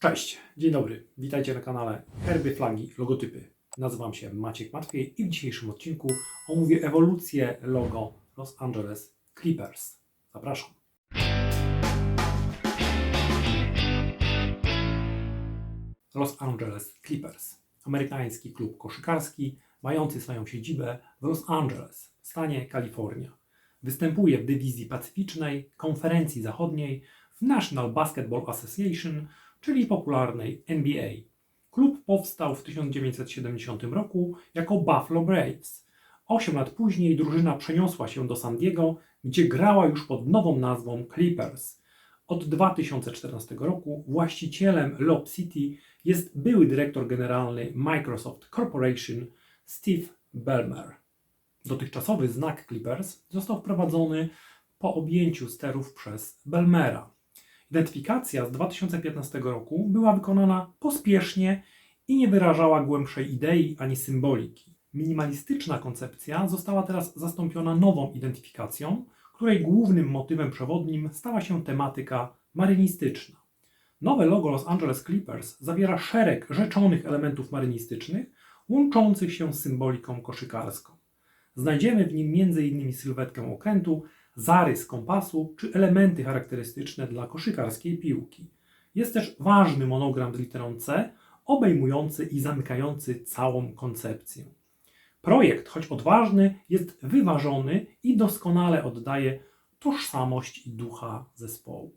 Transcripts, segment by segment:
Cześć, dzień dobry. Witajcie na kanale Herby, Flagi, Logotypy. Nazywam się Maciek Matwiej i w dzisiejszym odcinku omówię ewolucję logo Los Angeles Clippers. Zapraszam. Los Angeles Clippers. Amerykański klub koszykarski mający swoją siedzibę w Los Angeles, w stanie Kalifornia. Występuje w dywizji pacyficznej, konferencji zachodniej, w National Basketball Association, czyli popularnej NBA. Klub powstał w 1970 roku jako Buffalo Braves. Osiem lat później drużyna przeniosła się do San Diego, gdzie grała już pod nową nazwą Clippers. Od 2014 roku właścicielem Lob City jest były dyrektor generalny Microsoft Corporation Steve Ballmer. Dotychczasowy znak Clippers został wprowadzony po objęciu sterów przez Bellmera. Identyfikacja z 2015 roku była wykonana pospiesznie i nie wyrażała głębszej idei ani symboliki. Minimalistyczna koncepcja została teraz zastąpiona nową identyfikacją, której głównym motywem przewodnim stała się tematyka marynistyczna. Nowe logo Los Angeles Clippers zawiera szereg rzeczonych elementów marynistycznych łączących się z symboliką koszykarską. Znajdziemy w nim m.in. sylwetkę okrętu, zarys kompasu czy elementy charakterystyczne dla koszykarskiej piłki. Jest też ważny monogram z literą C, obejmujący i zamykający całą koncepcję. Projekt, choć odważny, jest wyważony i doskonale oddaje tożsamość i ducha zespołu.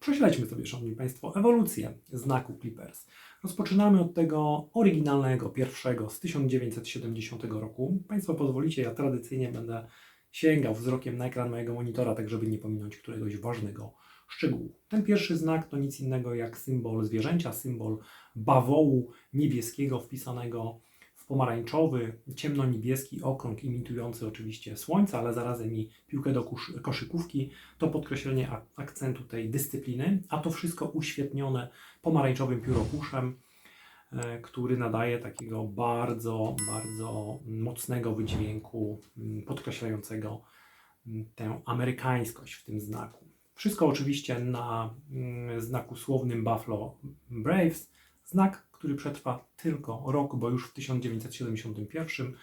Prześledźmy sobie, Szanowni Państwo, ewolucję znaku Clippers. Rozpoczynamy od tego oryginalnego, pierwszego z 1970 roku. Państwo pozwolicie, ja tradycyjnie będę sięgał wzrokiem na ekran mojego monitora, tak żeby nie pominąć któregoś ważnego szczegółu. Ten pierwszy znak to nic innego jak symbol zwierzęcia, symbol bawołu niebieskiego wpisanego w pomarańczowy, ciemno-niebieski okrąg imitujący oczywiście słońce, ale zarazem i piłkę do koszykówki. To podkreślenie ak- akcentu tej dyscypliny, a to wszystko uświetnione pomarańczowym pióropuszem, który nadaje takiego bardzo, bardzo mocnego wydźwięku, m, podkreślającego m, tę amerykańskość w tym znaku. Wszystko oczywiście na mm, znaku słownym Buffalo Braves, znak, który przetrwa tylko rok, bo już w 1971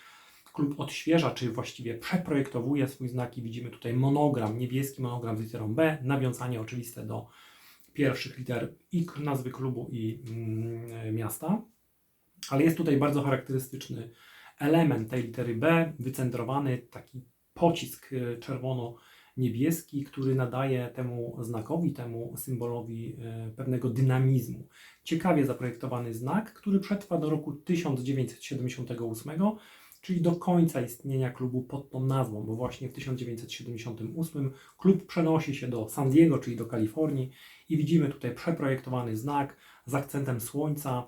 klub odświeża, czy właściwie przeprojektowuje swój znak i widzimy tutaj monogram, niebieski monogram z literą B, nawiązanie oczywiste do pierwszych liter i nazwy klubu i mm, miasta, ale jest tutaj bardzo charakterystyczny element tej litery B, wycentrowany taki pocisk y, czerwono-niebieski, który nadaje temu znakowi, temu symbolowi y, pewnego dynamizmu. Ciekawie zaprojektowany znak, który przetrwa do roku 1978, czyli do końca istnienia klubu pod tą nazwą, bo właśnie w 1978 klub przenosi się do San Diego, czyli do Kalifornii i widzimy tutaj przeprojektowany znak z akcentem słońca,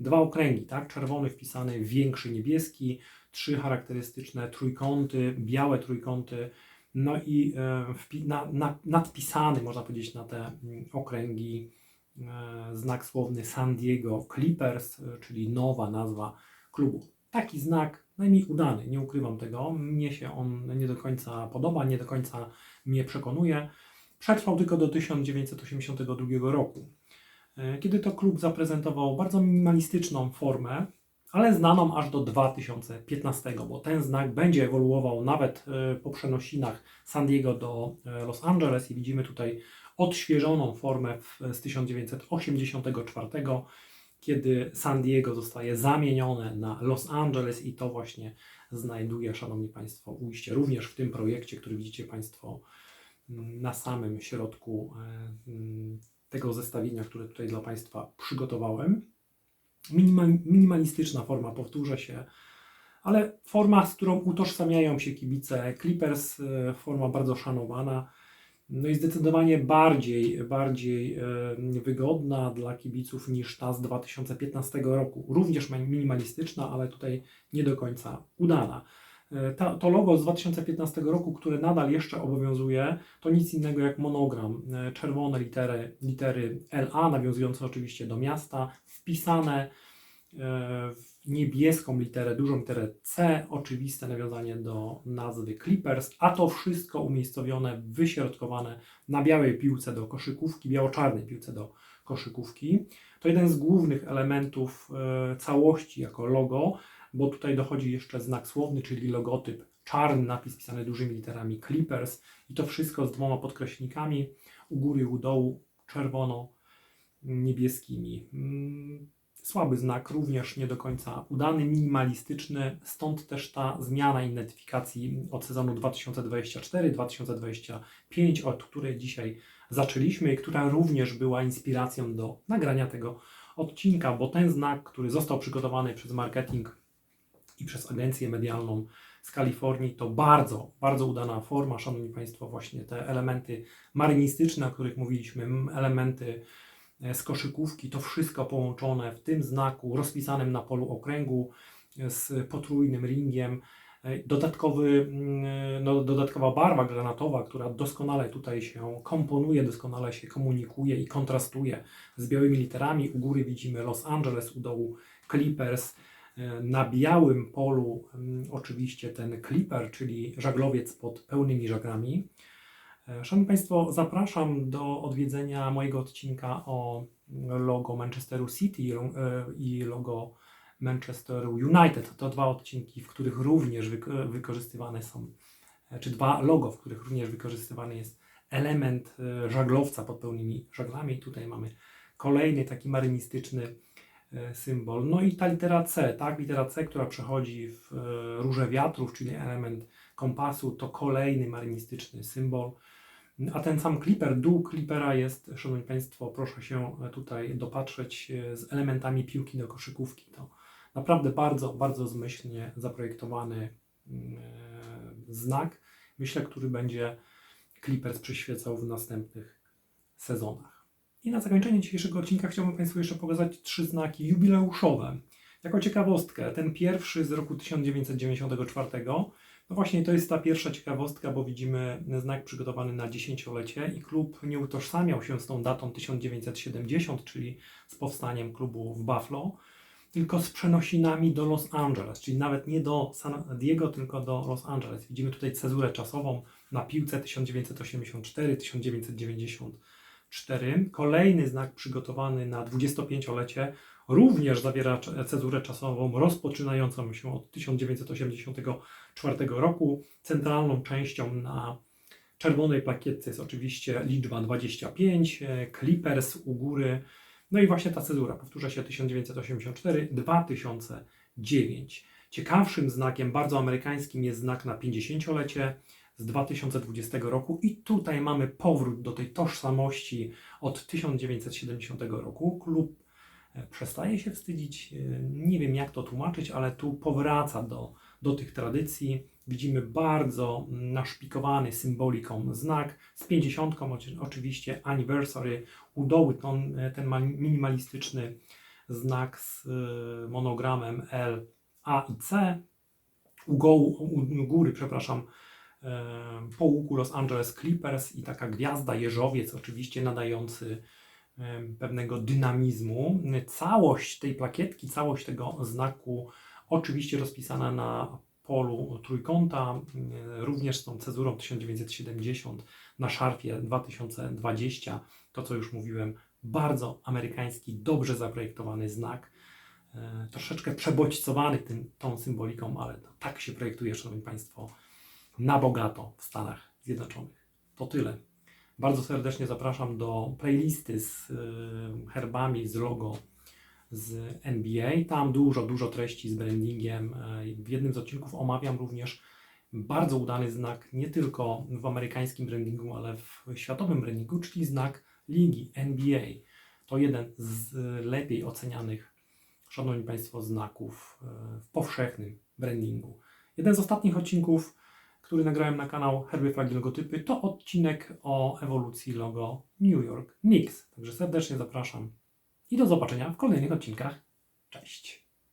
dwa okręgi, tak? Czerwony wpisany, większy niebieski, trzy charakterystyczne trójkąty, białe trójkąty, no i e, na, na, nadpisany, można powiedzieć, na te mm, okręgi e, znak słowny San Diego Clippers, e, czyli nowa nazwa klubu. Taki znak najmniej udany, nie ukrywam tego. Mnie się on nie do końca podoba, nie do końca mnie przekonuje. Przetrwał tylko do 1982 roku, e, kiedy to klub zaprezentował bardzo minimalistyczną formę, ale znaną aż do 2015, bo ten znak będzie ewoluował nawet e, po przenosinach San Diego do e, Los Angeles i widzimy tutaj odświeżoną formę z 1984, kiedy San Diego zostaje zamienione na Los Angeles i to właśnie znajduje, Szanowni Państwo, ujście również w tym projekcie, który widzicie Państwo mm, na samym środku e, mm, tego zestawienia, które tutaj dla Państwa przygotowałem. Minima, minimalistyczna forma, powtórzę się, ale forma, z którą utożsamiają się kibice Clippers, e, forma bardzo szanowana. No i zdecydowanie bardziej, bardziej e, wygodna dla kibiców niż ta z 2015 roku. Również ma- minimalistyczna, ale tutaj nie do końca udana. E, Ta, to logo z 2015 roku, które nadal jeszcze obowiązuje, to nic innego jak monogram. E, Czerwone litery, litery LA, nawiązujące oczywiście do miasta, wpisane niebieską literę, dużą literę C, oczywiste nawiązanie do nazwy Clippers, a to wszystko umiejscowione, wyśrodkowane na białej piłce do koszykówki, biało-czarnej piłce do koszykówki. To jeden z głównych elementów e, całości jako logo, bo tutaj dochodzi jeszcze znak słowny, czyli logotyp czarny, napis pisany dużymi literami Clippers i to wszystko z dwoma podkreślnikami u góry i u dołu czerwono-niebieskimi. Mm, Słaby znak, również nie do końca udany, minimalistyczny, stąd też ta zmiana identyfikacji od sezonu 2024-2025, od której dzisiaj zaczęliśmy i która również była inspiracją do nagrania tego odcinka, bo ten znak, który został przygotowany przez marketing i przez agencję medialną z Kalifornii, to bardzo, bardzo udana forma, Szanowni Państwo, właśnie te elementy marynistyczne, o których mówiliśmy, elementy z koszykówki, to wszystko połączone w tym znaku rozpisanym na polu okręgu e, z potrójnym ringiem. E, Dodatkowy, mm, no, dodatkowa barwa granatowa, która doskonale tutaj się komponuje, doskonale się komunikuje i kontrastuje z białymi literami. U góry widzimy Los Angeles, u dołu Clippers. E, Na białym polu mm, oczywiście ten Clipper, czyli żaglowiec pod pełnymi żaglami. E, Szanowni Państwo, zapraszam do odwiedzenia mojego odcinka o logo Manchesteru City e, i logo Manchesteru United. To dwa odcinki, w których również wyko- wykorzystywane są, e, czy dwa logo, w których również wykorzystywany jest element e, żaglowca pod pełnymi żaglami. Tutaj mamy kolejny taki marynistyczny e, symbol. No i ta litera C, tak, litera C, która przechodzi w e, róże wiatrów, czyli element kompasu, to kolejny marynistyczny symbol. A ten sam Clipper, dół Clippera jest, Szanowni Państwo, proszę się tutaj dopatrzeć e, z elementami piłki do koszykówki. To naprawdę bardzo, bardzo zmyślnie zaprojektowany mm, e, znak, myślę, który będzie Clippers przyświecał w następnych sezonach. I na zakończenie dzisiejszego odcinka chciałbym Państwu jeszcze pokazać trzy znaki jubileuszowe. Jako ciekawostkę, ten pierwszy z roku 1994, no właśnie to jest ta pierwsza ciekawostka, bo widzimy znak przygotowany na dziesięciolecie i klub nie utożsamiał się z tą datą 1970, czyli z powstaniem klubu w Buffalo, tylko z przenosinami do Los Angeles, czyli nawet nie do San Diego, tylko do Los Angeles. Widzimy tutaj cezurę czasową na piłce 1984-1994. Kolejny znak przygotowany na 25-lecie również zawiera cezurę czasową rozpoczynającą się od 1984 roku. Centralną częścią na czerwonej plakietce jest oczywiście liczba 25, e, Clippers u góry, no i właśnie ta cezura, powtórzę się 1984-2009. Ciekawszym znakiem, bardzo amerykańskim jest znak na 50-lecie z 2020 roku i tutaj mamy powrót do tej tożsamości od 1970 roku. Klub e, przestaje się wstydzić, e, nie wiem jak to tłumaczyć, ale tu powraca do, do tych tradycji. Widzimy bardzo naszpikowany symboliką znak z 50, oczy- oczywiście anniversary, u dołu ten, ten ma- minimalistyczny znak z monogramem L, A i C. U, gołu, u, góry, przepraszam, e, po łuku Los Angeles Clippers i taka gwiazda, jeżowiec oczywiście nadający pewnego dynamizmu. Całość tej plakietki, całość tego znaku oczywiście rozpisana na polu trójkąta, również z tą cezurą 1970 na szarfie 2020. To, co już mówiłem, bardzo amerykański, dobrze zaprojektowany znak. E, Troszeczkę przebodźcowany tym, tą symboliką, ale tak się projektuje, Szanowni Państwo, na bogato w Stanach Zjednoczonych. To tyle. Bardzo serdecznie zapraszam do playlisty z y, herbami, z logo z NBA. Tam dużo, dużo treści z brandingiem. E, W jednym z odcinków omawiam również bardzo udany znak nie tylko w amerykańskim brandingu, ale w światowym brandingu, czyli znak ligi NBA. To jeden z lepiej ocenianych, szanowni Państwo, znaków w powszechnym brandingu. Jeden z ostatnich odcinków, który nagrałem na kanał Herby Flagi Logotypy, to odcinek o ewolucji logo New York Knicks. Także serdecznie zapraszam i do zobaczenia w kolejnych odcinkach. Cześć!